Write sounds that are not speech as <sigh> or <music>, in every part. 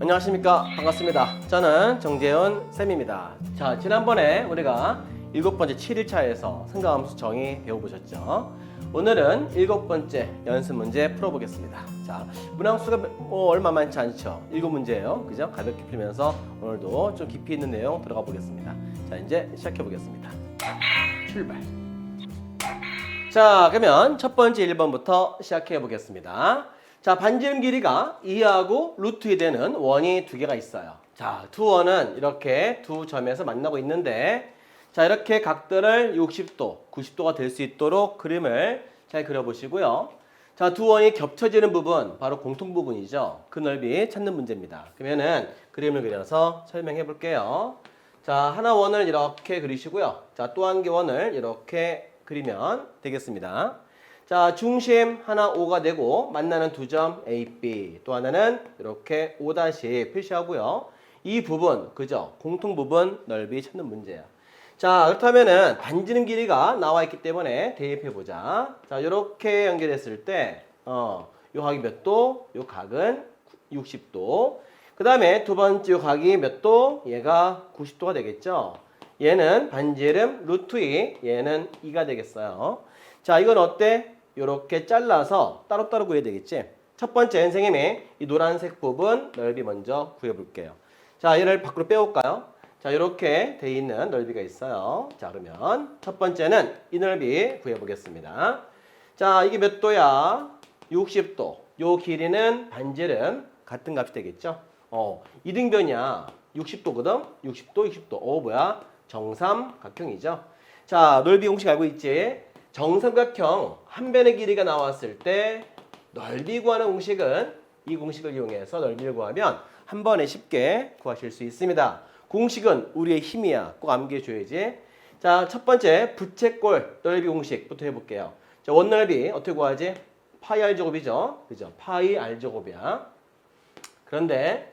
안녕하십니까? 반갑습니다. 저는 정재훈 쌤입니다. 자 지난번에 우리가 일곱 번째 7일차에서 상가함수 정의 배워보셨죠? 오늘은 일곱 번째 연습 문제 풀어보겠습니다. 자 문항수가 뭐 얼마 많지 않죠? 일곱 문제예요. 그죠? 가볍게 풀면서 오늘도 좀 깊이 있는 내용 들어가 보겠습니다. 자 이제 시작해 보겠습니다. 출발. 자, 그러면 첫 번째 1번부터 시작해 보겠습니다. 자, 반지름 길이가 2하고 루트 2 되는 원이 두 개가 있어요. 자, 두 원은 이렇게 두 점에서 만나고 있는데 자, 이렇게 각도를 60도, 90도가 될 수 있도록 그림을 잘 그려보시고요. 자, 두 원이 겹쳐지는 부분, 바로 공통 부분이죠. 그 넓이 찾는 문제입니다. 그러면은 그림을 그려서 설명해 볼게요. 자, 하나 원을 이렇게 그리시고요. 자, 또 한 개 원을 이렇게 그리면 되겠습니다. 자, 중심 하나 O가 되고 만나는 두 점 A, B 또 하나는 이렇게 O 다시 표시하고요. 이 부분, 그죠? 공통 부분 넓이 찾는 문제예요. 자, 그렇다면은 반지름 길이가 나와 있기 때문에 대입해 보자. 자, 이렇게 연결했을 때 어, 요 각이 몇 도? 요 각은 60도. 그다음에 두 번째 요 각이 몇 도? 얘가 90도가 되겠죠? 얘는 반지름 루트 2, 얘는 2가 되겠어요. 자, 이건 어때? 이렇게 잘라서 따로따로 구해야 되겠지? 첫 번째 선생님이 이 노란색 부분 넓이 먼저 구해볼게요. 자, 얘를 밖으로 빼올까요? 자, 이렇게 돼 있는 넓이가 있어요. 자, 그러면 첫 번째는 이 넓이 구해보겠습니다. 자, 이게 몇 도야? 60도. 요 길이는 반지름 같은 값이 되겠죠? 어, 이등변이야. 60도거든? 60도, 60도. 어, 뭐야? 정삼각형이죠. 자, 넓이 공식 알고 있지? 정삼각형 한 변의 길이가 나왔을 때 넓이 구하는 공식은 이 공식을 이용해서 넓이를 구하면 한 번에 쉽게 구하실 수 있습니다. 공식은 우리의 힘이야. 꼭 암기해 줘야지. 자, 첫 번째 부채꼴 넓이 공식부터 해볼게요. 자, 원넓이 어떻게 구하지? 파이 r 제곱이죠. 그죠? 파이 r 제곱이야. 그런데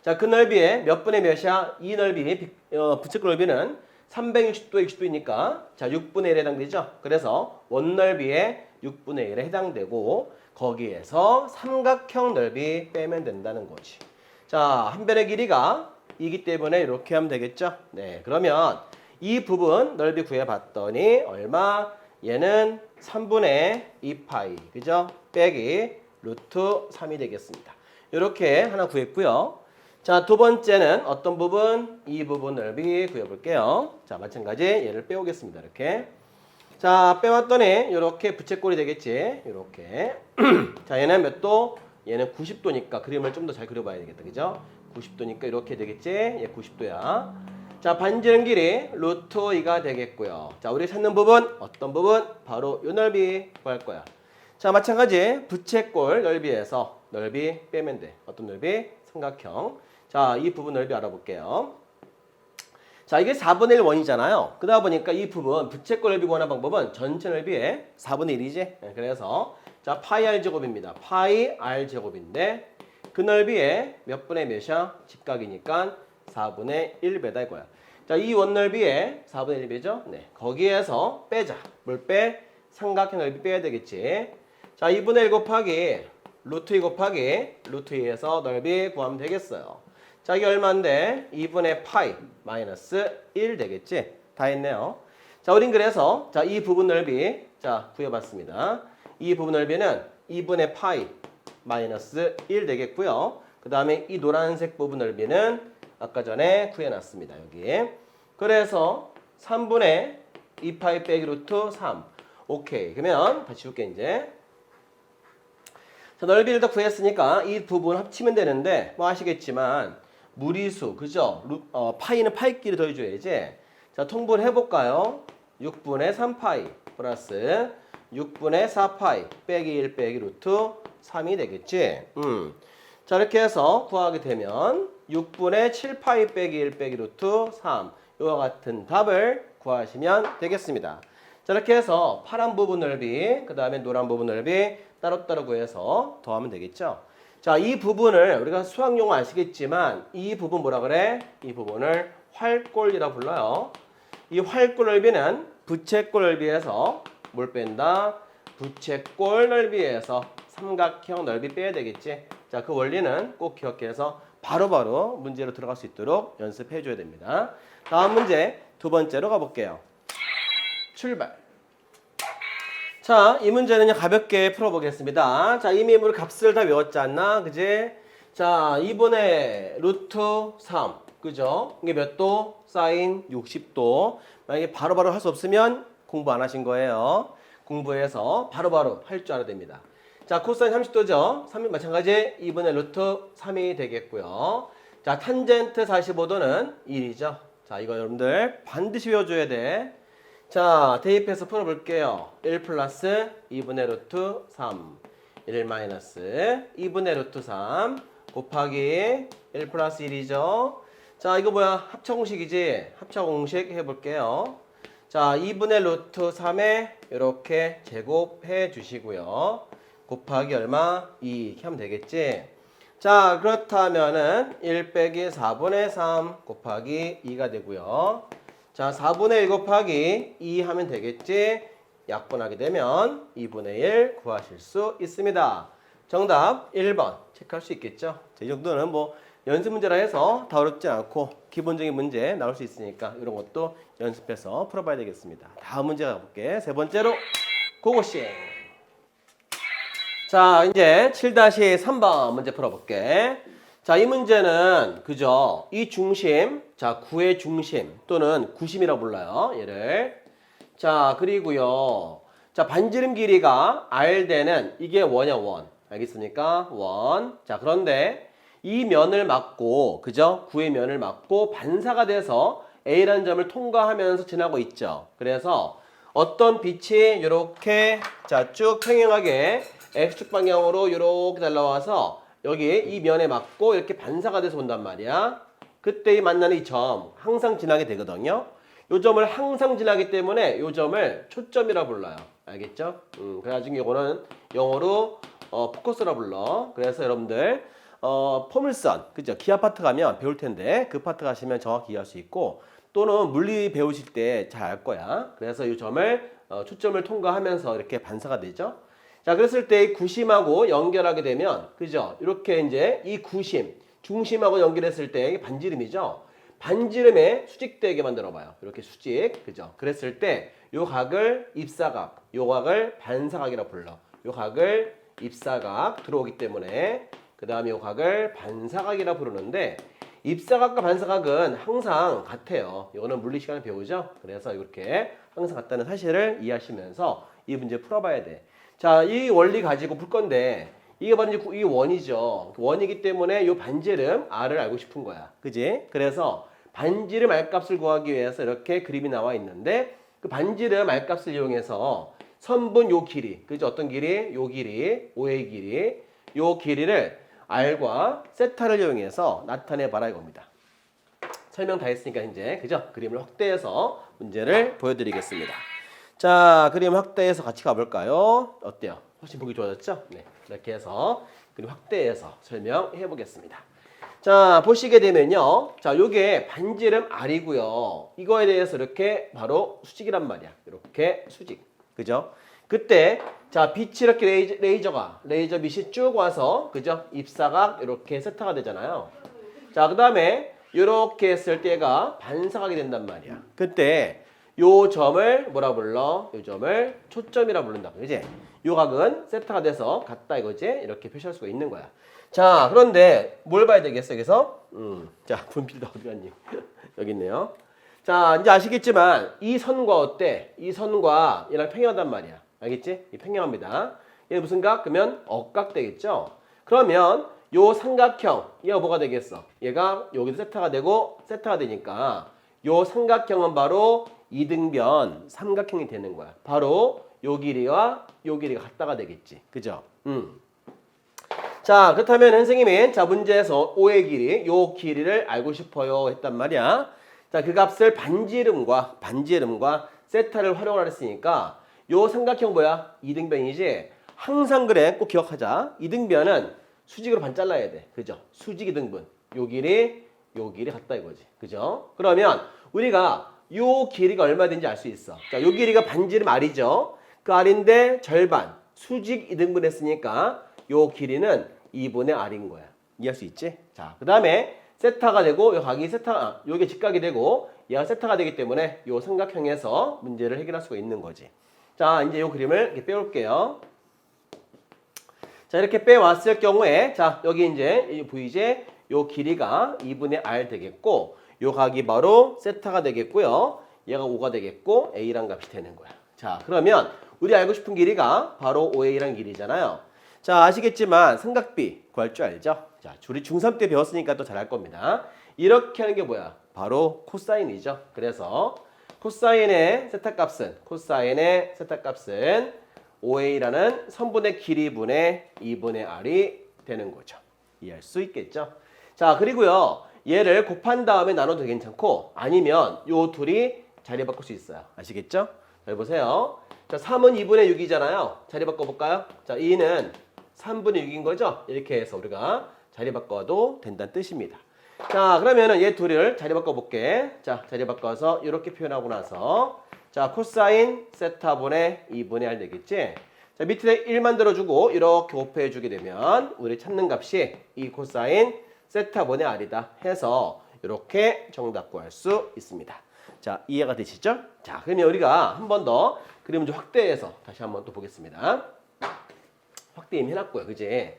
자, 그 넓이에 몇 분의 몇이야? 이 넓이 비- 어, 부채꼴 넓이는 360도 60도이니까 자, 6분의 1에 해당되죠. 그래서 원넓이의 6분의 1에 해당되고 거기에서 삼각형 넓이 빼면 된다는 거지. 자, 한 변의 길이가 이기 때문에 이렇게 하면 되겠죠? 네. 그러면 이 부분 넓이 구해 봤더니 얼마? 얘는 3분의 2파이. 그죠? 빼기 루트 3이 되겠습니다. 이렇게 하나 구했고요. 자, 두 번째는 어떤 부분? 이 부분 넓이 구해볼게요. 자, 마찬가지 얘를 빼오겠습니다. 이렇게. 자, 빼왔더니 이렇게 부채꼴이 되겠지. 이렇게. <clears throat> 자, 얘는 몇 도? 얘는 90도니까 그림을 좀 더 잘 그려봐야 되겠다. 그죠? 90도니까 이렇게 되겠지? 얘 90도야. 자, 반지름 길이 루트 2가 되겠고요. 자, 우리 찾는 부분 어떤 부분? 바로 요 넓이 구할 거야. 자, 마찬가지 부채꼴 넓이에서 넓이 빼면 돼. 어떤 넓이? 삼각형. 자, 이 부분 넓이 알아볼게요. 자, 이게 4분의 1 원이잖아요. 그러다 보니까 이 부분 부채꼴 넓이 구하는 방법은 전체 넓이의 4분의 1이지. 그래서 자, 파이 r 제곱입니다. 파이 r 제곱인데 그 넓이에 몇 분의 몇이야? 직각이니까 4분의 1배다 이거야. 자, 이 원 넓이에 4분의 1배죠? 네. 거기에서 빼자. 뭘 빼? 삼각형 넓이 빼야 되겠지. 자, 2분의 1 곱하기 루트 2 곱하기 루트 2에서 넓이 구하면 되겠어요. 자, 이게 얼마인데? 2분의 파이 마이너스 1 되겠지? 다 했네요. 자, 우린 그래서 자, 이 부분 넓이 자, 구해봤습니다. 이 부분 넓이는 2분의 파이 마이너스 1 되겠고요. 그 다음에 이 노란색 부분 넓이는 아까 전에 구해놨습니다. 여기. 그래서 3분의 2파이 빼기 루트 3. 오케이. 그러면 다시 줄게 이제. 자, 넓이를 다 구했으니까 이 부분 합치면 되는데 뭐 아시겠지만 무리수 그죠? 루, 어, 파이는 파이끼리 더해줘야지. 자 통분해 볼까요? 6분의 3파이 플러스 6분의 4파이 빼기 1 빼기 루트 3이 되겠지. 음. 자 이렇게 해서 구하게 되면 6분의 7파이 빼기 1 빼기 루트 3 이와 같은 답을 구하시면 되겠습니다. 자 이렇게 해서 파란 부분 넓이 그 다음에 노란 부분 넓이 따로따로 구해서 더하면 되겠죠. 자 이 부분을 우리가 수학 용어 아시겠지만 이 부분 뭐라 그래? 이 부분을 활골이라 불러요. 이 활골 넓이는 부채꼴 넓이에서 뭘 뺀다? 부채꼴 넓이에서 삼각형 넓이 빼야 되겠지. 자, 그 원리는 꼭 기억해서 바로바로 문제로 들어갈 수 있도록 연습해 줘야 됩니다. 다음 문제 두 번째로 가볼게요. 출발. 자, 이 문제는 가볍게 풀어보겠습니다. 자, 이미 우리 값을 다 외웠지 않나? 그지? 자, 2분의 루트 3. 그죠? 이게 몇 도? 사인 60도. 만약에 바로바로 할 수 없으면 공부 안 하신 거예요. 공부해서 바로바로 할 줄 알아야 됩니다. 자, 코사인 30도죠? 3이 마찬가지 2분의 루트 3이 되겠고요. 자, 탄젠트 45도는 1이죠. 자, 이거 여러분들 반드시 외워줘야 돼. 자, 대입해서 풀어볼게요. 1 플러스 2분의 루트 3. 1 마이너스 2분의 루트 3 곱하기 1 플러스 1이죠. 자, 이거 뭐야? 합차 공식이지? 합차 공식 해볼게요. 자, 2분의 루트 3에 이렇게 제곱해 주시고요. 곱하기 얼마? 2 이렇게 하면 되겠지? 자, 그렇다면은 1 빼기 4분의 3 곱하기 2가 되고요. 자, 4분의 1 곱하기 2 하면 되겠지? 약분하게 되면 2분의 1 구하실 수 있습니다. 정답 1번 체크할 수 있겠죠? 이 정도는 뭐 연습 문제라 해서 다 어렵지 않고 기본적인 문제 나올 수 있으니까 이런 것도 연습해서 풀어봐야 되겠습니다. 다음 문제 가볼게. 세 번째로 고고싱. 자, 이제 7-3번 문제 풀어볼게. 자, 이 문제는 그죠? 이 중심, 자, 구의 중심 또는 구심이라고 불러요. 얘를. 자, 그리고요. 자, 반지름 길이가 r 되는 이게 원이야, 원. 알겠습니까? 원. 자, 그런데 이 면을 막고, 그죠? 구의 면을 막고 반사가 돼서 A라는 점을 통과하면서 지나고 있죠. 그래서 어떤 빛이 이렇게 자, 쭉 평행하게 X축 방향으로 이렇게 날라와서 여기 이 면에 맞고 이렇게 반사가 돼서 온단 말이야. 그때 이 만나는 이 점 항상 지나게 되거든요. 요 점을 항상 지나기 때문에 요 점을 초점이라 불러요. 알겠죠? 음, 그래가지고 이거는 영어로 어, 포커스라 불러. 그래서 여러분들 어, 포물선, 그죠? 기아 파트 가면 배울 텐데 그 파트 가시면 정확히 이해할 수 있고 또는 물리 배우실 때 잘 알 거야. 그래서 이 점을 어, 초점을 통과하면서 이렇게 반사가 되죠. 자, 그랬을 때 이 구심하고 연결하게 되면 그죠? 이렇게 이제 이 구심, 중심하고 연결했을 때 반지름이죠. 반지름에 수직되게 만들어 봐요. 이렇게 수직. 그죠? 그랬을 때 요 각을 입사각, 요 각을 반사각이라 불러. 요 각을 입사각 들어오기 때문에 그 다음에 요 각을 반사각이라 부르는데 입사각과 반사각은 항상 같아요. 이거는 물리 시간에 배우죠. 그래서 이렇게 항상 같다는 사실을 이해하시면서 이 문제 풀어봐야 돼. 자, 이 원리 가지고 풀 건데 이게 바로 이제 구- 이 원이죠. 원이기 때문에 이 반지름 r을 알고 싶은 거야. 그지? 그래서 반지름 r값을 구하기 위해서 이렇게 그림이 나와 있는데 그 반지름 r값을 이용해서 선분 요 길이, 그죠? 어떤 길이? 요 길이, 오의 길이, 요 길이를 r과 세타를 이용해서 나타내 봐라 이겁니다. 설명 다 했으니까 이제 그죠? 그림을 확대해서 문제를 보여드리겠습니다. 자, 그림 확대해서 같이 가볼까요? 어때요? 훨씬 보기 좋아졌죠? 네, 이렇게 해서 그림 확대해서 설명해 보겠습니다. 자, 보시게 되면요. 자, 요게 반지름 R이고요. 이거에 대해서 이렇게 바로 수직이란 말이야. 이렇게 수직. 그죠? 그때 자, 빛이 이렇게 레이저, 레이저가 레이저 빛이 쭉 와서 그죠? 입사각 이렇게 세타가 되잖아요. 자, 그 다음에 이렇게 했을 때가 반사각이 된단 말이야. 그때 요 점을 뭐라 불러? 요 점을 초점이라 부른다고. 그지? 요 각은 세타가 돼서 같다 이거지? 이렇게 표시할 수가 있는 거야. 자, 그런데 뭘 봐야 되겠어, 여기서? 음. 자, <laughs> 분필도 어디 갔니? <laughs> 여기 있네요. 자, 이제 아시겠지만 이 선과 어때? 이 선과 얘랑 평행하단 말이야. 알겠지? 이 평행합니다. 얘 무슨 각? 그러면 억각 되겠죠? 그러면 요 삼각형 얘가 뭐가 되겠어? 얘가 여기도 세타가 되고 세타가 되니까 요 삼각형은 바로 이등변 삼각형이 되는 거야. 바로 요 길이와 요 길이가 같다가 되겠지. 그죠? 음. 자, 그렇다면 선생님이 자 문제에서 O의 길이, 요 길이를 알고 싶어요 했단 말이야. 자, 그 값을 반지름과 반지름과 세타를 활용을 했으니까 요 삼각형 뭐야? 이등변이지. 항상 그래. 꼭 기억하자. 이등변은 수직으로 반 잘라야 돼. 그죠? 수직 이등분. 요 길이 요 길이 같다 이거지. 그죠? 그러면 우리가 요 길이가 얼마든지 알 수 있어. 자, 요 길이가 반지름 R이죠. 그 R인데 절반 수직 이등분 했으니까 요 길이는 2분의 r인 거야. 이해할 수 있지? 자, 그 다음에 세타가 되고 요 각이 세타, 아, 요게 직각이 되고 얘가 세타가 되기 때문에 요 삼각형에서 문제를 해결할 수가 있는 거지. 자, 이제 요 그림을 이렇게 빼올게요. 자, 이렇게 빼왔을 경우에 자, 여기 이제 이 보이지? 요 길이가 2분의 r 되겠고 요 각이 바로 세타가 되겠고요. 얘가 5가 되겠고 a란 값이 되는 거야. 자, 그러면 우리 알고 싶은 길이가 바로 5a란 길이잖아요. 자, 아시겠지만 삼각비 구할 줄 알죠? 자, 우리 중3 때 배웠으니까 또 잘할 겁니다. 이렇게 하는 게 뭐야? 바로 코사인이죠. 그래서 코사인의 세타 값은 코사인의 세타 값은 5a라는 선분의 길이분의 2분의 r이 되는 거죠. 이해할 수 있겠죠? 자, 그리고요. 얘를 곱한 다음에 나눠도 괜찮고 아니면 요 둘이 자리 바꿀 수 있어요. 아시겠죠? 자, 보세요. 자, 3은 2분의 6이잖아요. 자리 바꿔 볼까요? 자, 2는 3분의 6인 거죠? 이렇게 해서 우리가 자리 바꿔도 된다는 뜻입니다. 자, 그러면은 얘 둘을 자리 바꿔 볼게. 자, 자리 바꿔서 이렇게 표현하고 나서 자, 코사인 세타분의 2분의 r 되겠지? 자, 밑에 1 만 들어주고 이렇게 곱해 주게 되면 우리 찾는 값이 이 코사인 세타분의 r이다 해서 이렇게 정답 구할 수 있습니다. 자, 이해가 되시죠? 자, 그러면 우리가 한 번 더 그림을 좀 확대해서 다시 한번 또 보겠습니다. 확대 이미 해놨고요, 그지?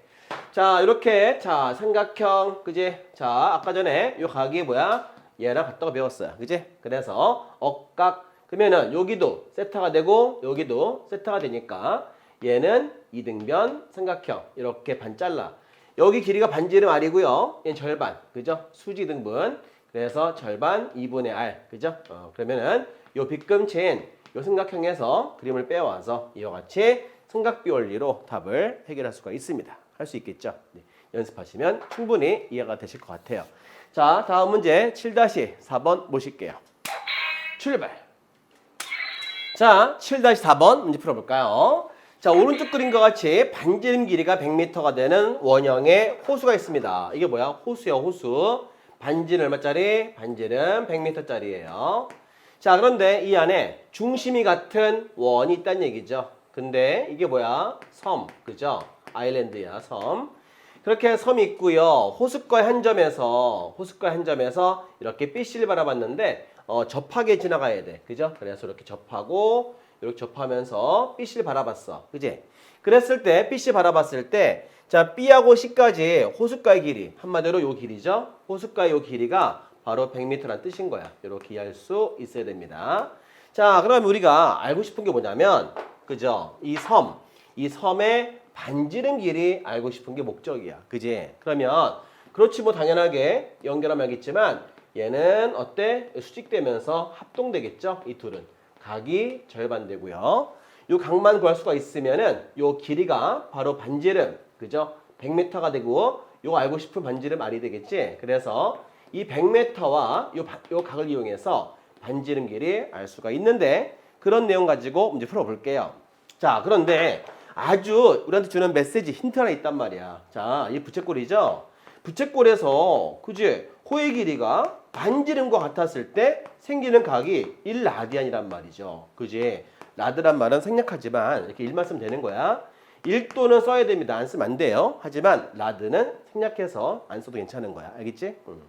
자, 이렇게 자 삼각형, 그지? 자, 아까 전에 요 각이 뭐야? 얘랑 같다고 배웠어요, 그지? 그래서 억각 그러면은 여기도 세타가 되고 여기도 세타가 되니까 얘는 이등변 삼각형 이렇게 반 잘라. 여기 길이가 반지름 r이고요. 얘는 절반, 그죠? 수지 등분. 그래서 절반 2분의 r, 그죠? 어, 그러면은 요 빗금체인 요 삼각형에서 그림을 빼와서 이와 같이 삼각비 원리로 답을 해결할 수가 있습니다. 할 수 있겠죠? 네, 연습하시면 충분히 이해가 되실 것 같아요. 자, 다음 문제 7-4번 보실게요. 출발! 자, 7-4번 문제 풀어볼까요? 자, 오른쪽 그림과 같이 반지름 길이가 100m가 되는 원형의 호수가 있습니다. 이게 뭐야? 호수요, 호수. 반지름 얼마짜리? 반지름 100m짜리예요. 자, 그런데 이 안에 중심이 같은 원이 있다는 얘기죠. 근데 이게 뭐야? 섬, 그죠? 아일랜드야, 섬. 그렇게 섬이 있고요. 호숫가의 한 점에서 호숫가의 한 점에서 이렇게 삐씨를 바라봤는데 어, 접하게 지나가야 돼. 그죠? 그래서 이렇게 접하고 이렇게 접하면서 삐씨를 바라봤어. 그지? 그랬을 때 삐씨 바라봤을 때 자, B하고 C까지 호숫가의 길이 한마디로 요 길이죠. 호숫가의 요 길이가 바로 100m란 뜻인 거야. 이렇게 이해할 수 있어야 됩니다. 자, 그럼 우리가 알고 싶은 게 뭐냐면 그죠? 이 섬, 이 섬의 반지름 길이 알고 싶은 게 목적이야. 그지? 그러면 그렇지 뭐 당연하게 연결하면 알겠지만 얘는 어때? 수직되면서 합동되겠죠? 이 둘은. 각이 절반되고요. 요 각만 구할 수가 있으면은 요 길이가 바로 반지름, 그죠? 100m가 되고 요 알고 싶은 반지름 R이 되겠지? 그래서 이 100m와 요, 바- 요 각을 이용해서 반지름 길이 알 수가 있는데 그런 내용 가지고 문제 풀어볼게요. 자, 그런데 아주 우리한테 주는 메시지 힌트 하나 있단 말이야. 자, 이 부채꼴이죠? 부채꼴에서 그지? 호의 길이가 반지름과 같았을 때 생기는 각이 1라디안이란 말이죠. 그지? 라드란 말은 생략하지만 이렇게 1만 쓰면 되는 거야. 1도는 써야 됩니다. 안 쓰면 안 돼요. 하지만 라드는 생략해서 안 써도 괜찮은 거야. 알겠지? 음.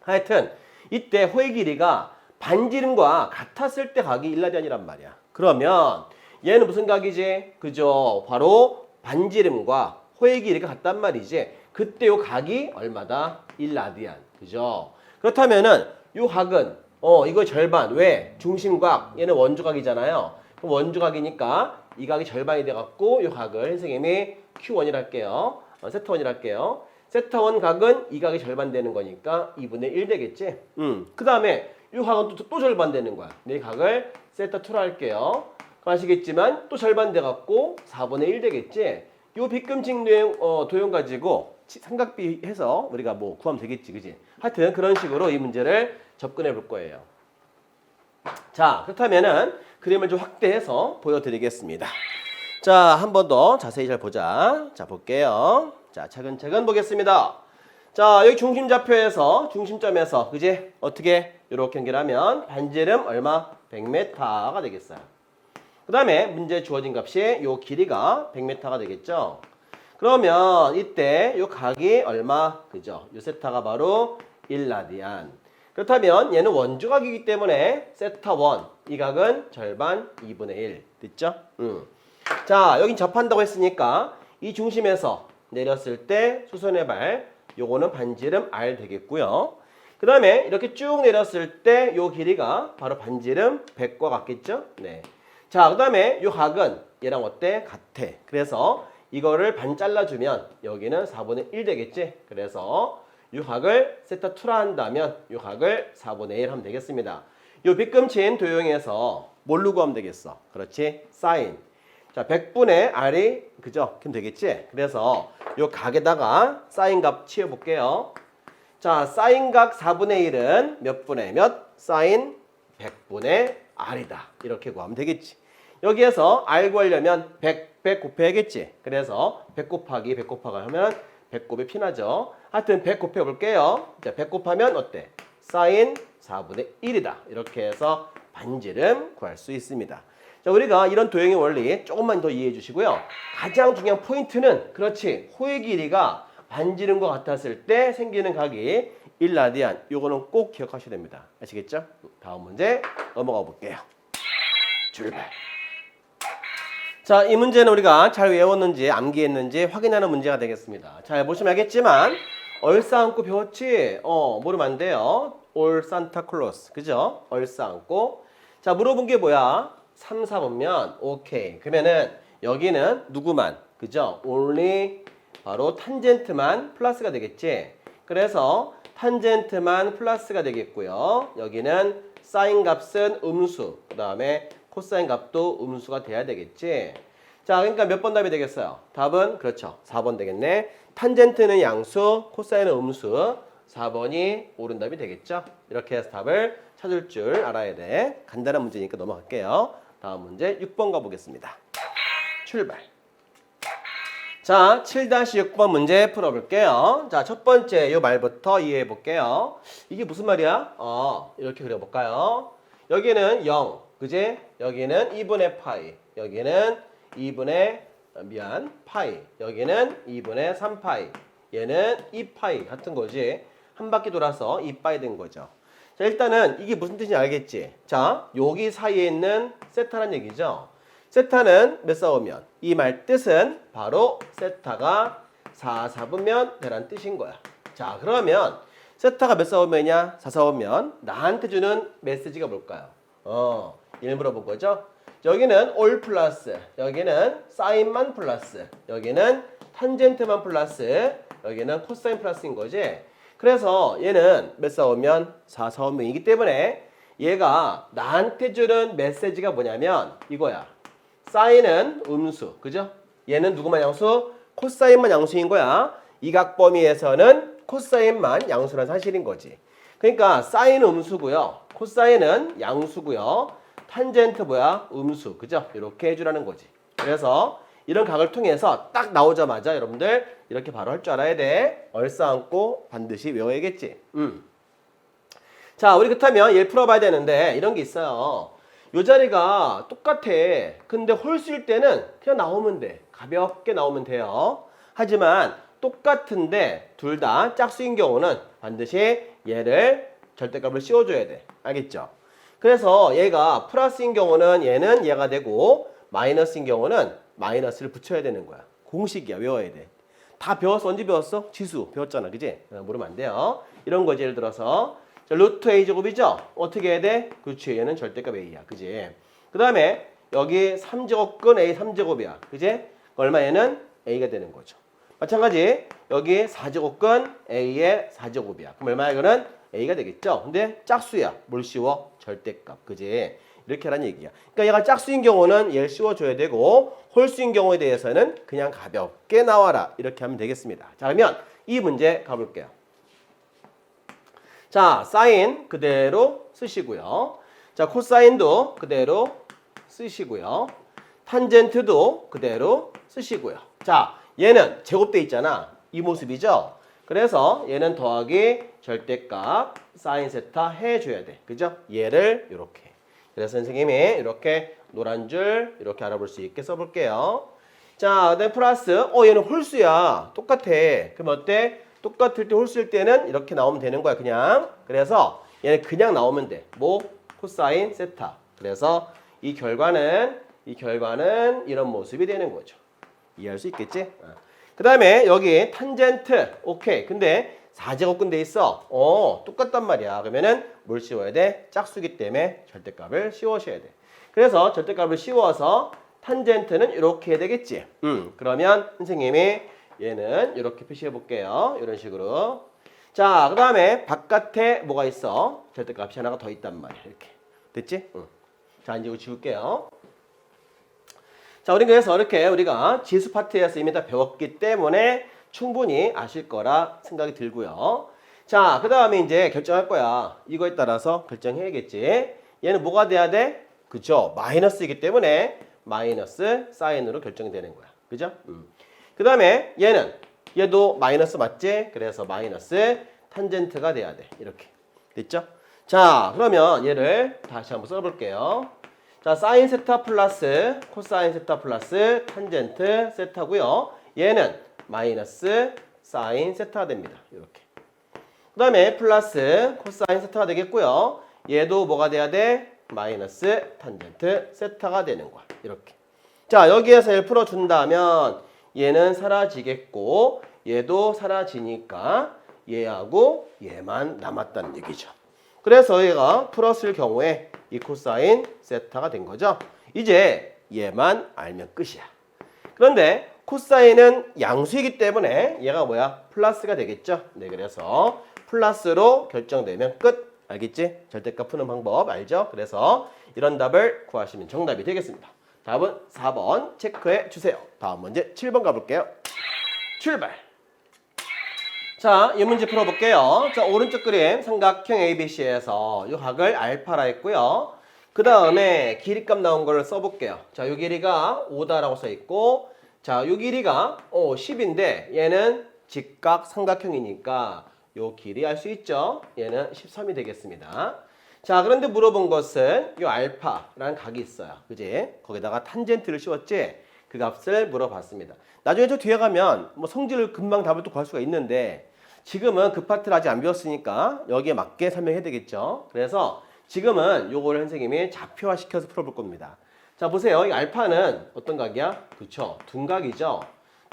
하여튼 이때 호의 길이가 반지름과 같았을 때 각이 1라디안이란 말이야. 그러면 얘는 무슨 각이지? 그죠? 바로 반지름과 호의 길이가 같단 말이지. 그때 요 각이 얼마다? 1라디안. 그죠? 그렇다면은 요 각은 어 이거 절반. 왜? 중심각. 얘는 원주각이잖아요. 그럼 원주각이니까 이 각이 절반이 돼 갖고 요 각을 선생님이 Q1이라 할게요. 어, 세타 1이라 할게요. 세타 1 각은 이 각이 절반 되는 거니까 2분의 1 되겠지? 음. 그 다음에 이 각은 또, 또 절반 되는 거야. 내 각을 세타 2로 할게요. 아시겠지만 또 절반 돼 갖고 4분의 1 되겠지? 요 빗금칙 도형, 어, 도형 가지고 치- 삼각비 해서 우리가 뭐 구하면 되겠지, 그지? 하여튼 그런 식으로 이 문제를 접근해 볼 거예요. 자, 그렇다면은 그림을 좀 확대해서 보여드리겠습니다. 자, 한 번 더 자세히 잘 보자. 자, 볼게요. 자, 차근차근 보겠습니다. 자, 여기 중심 좌표에서 중심점에서 그지? 어떻게 이렇게 연결하면 반지름 얼마? 100m가 되겠어요. 그 다음에 문제 주어진 값이 요 길이가 100m가 되겠죠. 그러면 이때 요 각이 얼마? 그죠? 요 세타가 바로 1라디안. 그렇다면 얘는 원주각이기 때문에 세타 1. 이 각은 절반 2분의 1. 됐죠? 음. 자, 여긴 접한다고 했으니까 이 중심에서 내렸을 때 수선의 발 요거는 반지름 R 되겠고요. 그 다음에 이렇게 쭉 내렸을 때 요 길이가 바로 반지름 100과 같겠죠? 네. 자, 그 다음에 요 각은 얘랑 어때? 같아. 그래서 이거를 반 잘라주면 여기는 4분의 1 되겠지? 그래서 요 각을 세타 2라 한다면 요 각을 4분의 1 하면 되겠습니다. 요 빗금친 도형에서 뭘로 구하면 되겠어? 그렇지? 사인. 자, 100분의 R이 그죠? 그럼 되겠지? 그래서 요 각에다가 사인 값 치워볼게요. 자, 사인 각 4분의 1은 몇 분의 몇? 사인 100분의 R이다. 이렇게 구하면 되겠지. 여기에서 R 구하려면 100, 100 곱해야겠지. 그래서 100 곱하기 100 곱하기 하면 100 곱이 피나죠. 하여튼 100 곱해볼게요. 자, 100 곱하면 어때? 사인 4분의 1이다. 이렇게 해서 반지름 구할 수 있습니다. 자, 우리가 이런 도형의 원리 조금만 더 이해해 주시고요. 가장 중요한 포인트는 그렇지. 호의 길이가 반지름과 같았을 때 생기는 각이 1라디안. 요거는 꼭 기억하셔야 됩니다. 아시겠죠? 다음 문제 넘어가 볼게요. 출발. 자, 이 문제는 우리가 잘 외웠는지 암기했는지 확인하는 문제가 되겠습니다. 잘 보시면 알겠지만 얼싸 안고 배웠지? 어, 모르면 안 돼요. 올 산타클로스. 그죠? 얼싸 안고. 자, 물어본 게 뭐야? 3, 4번면 오케이. 그러면은 여기는 누구만? 그죠? only 바로 탄젠트만 플러스가 되겠지? 그래서 탄젠트만 플러스가 되겠고요. 여기는 사인 값은 음수. 그 다음에 코사인 값도 음수가 돼야 되겠지. 자, 그러니까 몇 번 답이 되겠어요? 답은 그렇죠. 4번 되겠네. 탄젠트는 양수, 코사인은 음수. 4번이 옳은 답이 되겠죠? 이렇게 해서 답을 찾을 줄 알아야 돼. 간단한 문제니까 넘어갈게요. 다음 문제 6번 가보겠습니다. 출발. 자, 7-6번 문제 풀어볼게요. 자, 첫 번째 이 말부터 이해해 볼게요. 이게 무슨 말이야? 어, 이렇게 그려볼까요? 여기는 0, 그지? 여기는 2분의 파이, 여기는 2분의 아, 미안 파이, 여기는 2분의 3파이, 얘는 2파이 같은 거지. 한 바퀴 돌아서 2파이 된 거죠. 자, 일단은 이게 무슨 뜻인지 알겠지? 자, 여기 사이에 있는 세타란 얘기죠. 세타는 몇 싸우면? 이 말 뜻은 바로 세타가 4, 4분면 되란 뜻인 거야. 자, 그러면 세타가 몇 싸우면이냐? 4, 4분면 나한테 주는 메시지가 뭘까요? 어, 얘를 물어본 거죠. 여기는 올 플러스, 여기는 사인만 플러스, 여기는 탄젠트만 플러스, 여기는 코사인 플러스인 거지. 그래서 얘는 몇 싸우면 4, 4분면이기 때문에 얘가 나한테 주는 메시지가 뭐냐면 이거야. 사인은 음수, 그죠? 얘는 누구만 양수? 코사인만 양수인 거야. 이각 범위에서는 코사인만 양수란 사실인 거지. 그러니까 사인 음수고요. 코사인은 양수고요. 탄젠트 뭐야? 음수, 그죠? 이렇게 해주라는 거지. 그래서 이런 각을 통해서 딱 나오자마자 여러분들 이렇게 바로 할 줄 알아야 돼. 얼싸안고 반드시 외워야겠지. 음. 자, 우리 그렇다면 얘를 풀어봐야 되는데 이런 게 있어요. 요 자리가 똑같아. 근데 홀수일 때는 그냥 나오면 돼. 가볍게 나오면 돼요. 하지만 똑같은데 둘 다 짝수인 경우는 반드시 얘를 절대값을 씌워줘야 돼. 알겠죠? 그래서 얘가 플러스인 경우는 얘는 얘가 되고 마이너스인 경우는 마이너스를 붙여야 되는 거야. 공식이야. 외워야 돼. 다 배웠어? 언제 배웠어? 지수 배웠잖아. 그지? 어, 모르면 안 돼요. 이런 거지. 예를 들어서 자, 루트 a 제곱이죠? 어떻게 해야 돼? 그렇지. 얘는 절대값 a야. 그지? 그 다음에 여기 3제곱근 a 3제곱이야. 그지? 얼마 얘는 a가 되는 거죠. 마찬가지 여기 4제곱근 a의 4제곱이야. 그럼 얼마야 이거는 a가 되겠죠? 근데 짝수야. 뭘 씌워? 절대값. 그지? 이렇게 하라는 얘기야. 그러니까 얘가 짝수인 경우는 얘를 씌워줘야 되고 홀수인 경우에 대해서는 그냥 가볍게 나와라. 이렇게 하면 되겠습니다. 자 그러면 이 문제 가볼게요. 자, 사인 그대로 쓰시고요. 자, 코사인도 그대로 쓰시고요. 탄젠트도 그대로 쓰시고요. 자, 얘는 제곱돼 있잖아. 이 모습이죠. 그래서 얘는 더하기 절대값 사인 세타 해줘야 돼. 그죠? 얘를 이렇게. 그래서 선생님이 이렇게 노란 줄 이렇게 알아볼 수 있게 써볼게요. 자, 그다음에 플러스 어 얘는 홀수야. 똑같아. 그럼 어때? 똑같을 때 홀수일 때는 이렇게 나오면 되는 거야, 그냥. 그래서 얘는 그냥 나오면 돼. 뭐 코사인 세타. 그래서 이 결과는 이 결과는 이런 모습이 되는 거죠. 이해할 수 있겠지? 그 다음에 여기 탄젠트 오케이 근데 4제곱근 돼 있어 어 똑같단 말이야 그러면은 뭘 씌워야 돼? 짝수기 때문에 절대값을 씌워셔야 돼 그래서 절대값을 씌워서 탄젠트는 이렇게 되겠지 음 그러면 선생님이 얘는 이렇게 표시해 볼게요 이런 식으로 자 그 다음에 바깥에 뭐가 있어? 절대값이 하나가 더 있단 말이야 이렇게 됐지? 응. 자 이제 이거 지울게요 자, 우리 그래서 이렇게 우리가 지수 파트에서 이미 다 배웠기 때문에 충분히 아실 거라 생각이 들고요. 자, 그 다음에 이제 결정할 거야. 이거에 따라서 결정해야겠지. 얘는 뭐가 돼야 돼? 그죠? 마이너스이기 때문에 마이너스 사인으로 결정이 되는 거야. 그죠? 음. 그 다음에 얘는 얘도 마이너스 맞지? 그래서 마이너스 탄젠트가 돼야 돼. 이렇게. 됐죠? 자, 그러면 얘를 다시 한번 써볼게요. 자, 사인 세타 플러스 코사인 세타 플러스 탄젠트 세타고요. 얘는 마이너스 사인 세타가 됩니다. 이렇게. 그 다음에 플러스 코사인 세타가 되겠고요. 얘도 뭐가 돼야 돼? 마이너스 탄젠트 세타가 되는 거야. 이렇게. 자, 여기에서 얘를 풀어준다면 얘는 사라지겠고 얘도 사라지니까 얘하고 얘만 남았다는 얘기죠. 그래서 얘가 풀었을 경우에 이 코사인 세타가 된 거죠. 이제 얘만 알면 끝이야. 그런데 코사인은 양수이기 때문에 얘가 뭐야? 플러스가 되겠죠. 네, 그래서 플러스로 결정되면 끝. 알겠지? 절대값 푸는 방법 알죠? 그래서 이런 답을 구하시면 정답이 되겠습니다. 답은 4번 체크해 주세요. 다음 문제 7번 가볼게요. 출발! 자, 이 문제 풀어볼게요. 자, 오른쪽 그림 삼각형 ABC에서 이 각을 알파라 했고요. 그 다음에 길이값 나온 걸 써볼게요. 자, 이 길이가 5다라고 써있고, 자, 이 길이가 어, 10인데 얘는 직각 삼각형이니까 이 길이 알 수 있죠. 얘는 13이 되겠습니다. 자, 그런데 물어본 것은 이 알파라는 각이 있어요. 그지? 거기다가 탄젠트를 씌웠지? 그 값을 물어봤습니다. 나중에 저 뒤에 가면 뭐 성질을 금방 답을 또 구할 수가 있는데 지금은 그 파트를 아직 안 배웠으니까 여기에 맞게 설명해야 되겠죠. 그래서 지금은 요거를 선생님이 좌표화 시켜서 풀어볼 겁니다. 자 보세요. 이 알파는 어떤 각이야? 그쵸. 둔각이죠.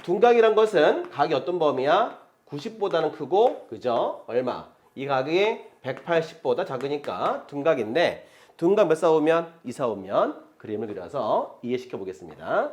둔각이란 것은 각이 어떤 범위야? 90보다는 크고 그죠? 얼마? 이 각이 180보다 작으니까 둔각인데 둔각 몇 싸우면? 2 싸우면 그림을 그려서 이해시켜 보겠습니다.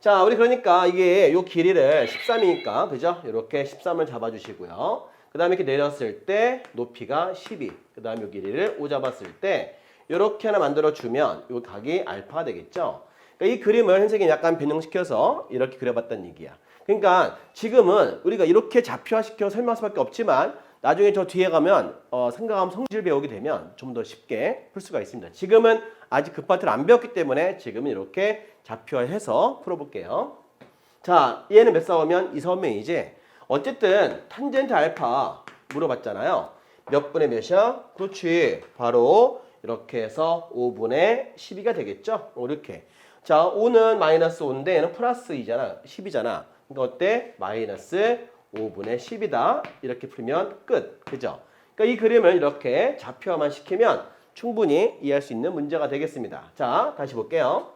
자, 우리 그러니까 이게 요 길이를 13이니까 그죠? 이렇게 13을 잡아 주시고요. 그다음에 이렇게 내렸을 때 높이가 12. 그다음에 요 길이를 5 잡았을 때 이렇게 하나 만들어 주면 요 각이 알파가 되겠죠? 그러니까 이 그림을 선생님이 약간 변형시켜서 이렇게 그려봤다는 얘기야. 그러니까 지금은 우리가 이렇게 좌표화시켜 설명할 수밖에 없지만 나중에 저 뒤에 가면 어, 생각하면 성질 배우게 되면 좀 더 쉽게 풀 수가 있습니다. 지금은 아직 그 파트를 안 배웠기 때문에 지금은 이렇게 좌표화해서 풀어볼게요. 자, 얘는 몇 싸우면 이 싸우면이지. 어쨌든 탄젠트 알파 물어봤잖아요. 몇 분의 몇이야? 그렇지. 바로 이렇게 해서 5분의 12가 되겠죠? 어, 이렇게. 자, 5는 마이너스 5인데 얘는 플러스 2잖아. 10이잖아. 그러니까 어때? 마이너스 5분의 10이다. 이렇게 풀면 끝. 그죠? 그러니까 이 그림을 이렇게 좌표화만 시키면 충분히 이해할 수 있는 문제가 되겠습니다. 자, 다시 볼게요.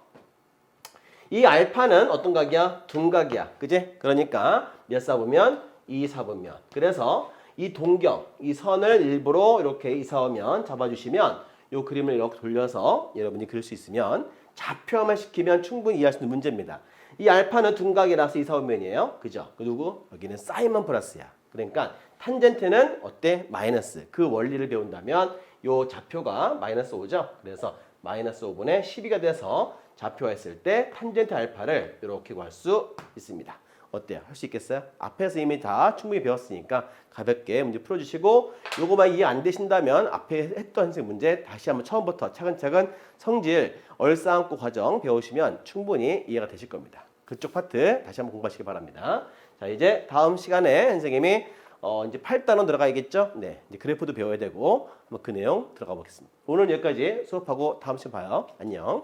이 알파는 어떤 각이야? 둔각이야. 그지? 그러니까 몇 사보면? 2 사보면. 그래서 이 동경, 이 선을 일부러 이렇게 이사오면 잡아주시면 이 그림을 이렇게 돌려서 여러분이 그릴 수 있으면 좌표화만 시키면 충분히 이해할 수 있는 문제입니다. 이 알파는 둔각이라서 이사오면이에요. 그죠? 그리고 여기는 사인만 플러스야. 그러니까 탄젠트는 어때? 마이너스. 그 원리를 배운다면 요 좌표가 마이너스 5죠. 그래서 마이너스 5분의 12가 돼서 좌표화했을 때 탄젠트 알파를 이렇게 구할 수 있습니다. 어때요? 할 수 있겠어요? 앞에서 이미 다 충분히 배웠으니까 가볍게 문제 풀어주시고 요거만 이해 안 되신다면 앞에 했던 문제 다시 한번 처음부터 차근차근 성질 얼싸안고 과정 배우시면 충분히 이해가 되실 겁니다. 그쪽 파트 다시 한번 공부하시기 바랍니다. 자 이제 다음 시간에 선생님이 어 이제 8단원 들어가야겠죠? 네, 이제 그래프도 배워야 되고 한번 그 내용 들어가 보겠습니다. 오늘 여기까지 수업하고 다음 시간 봐요. 안녕.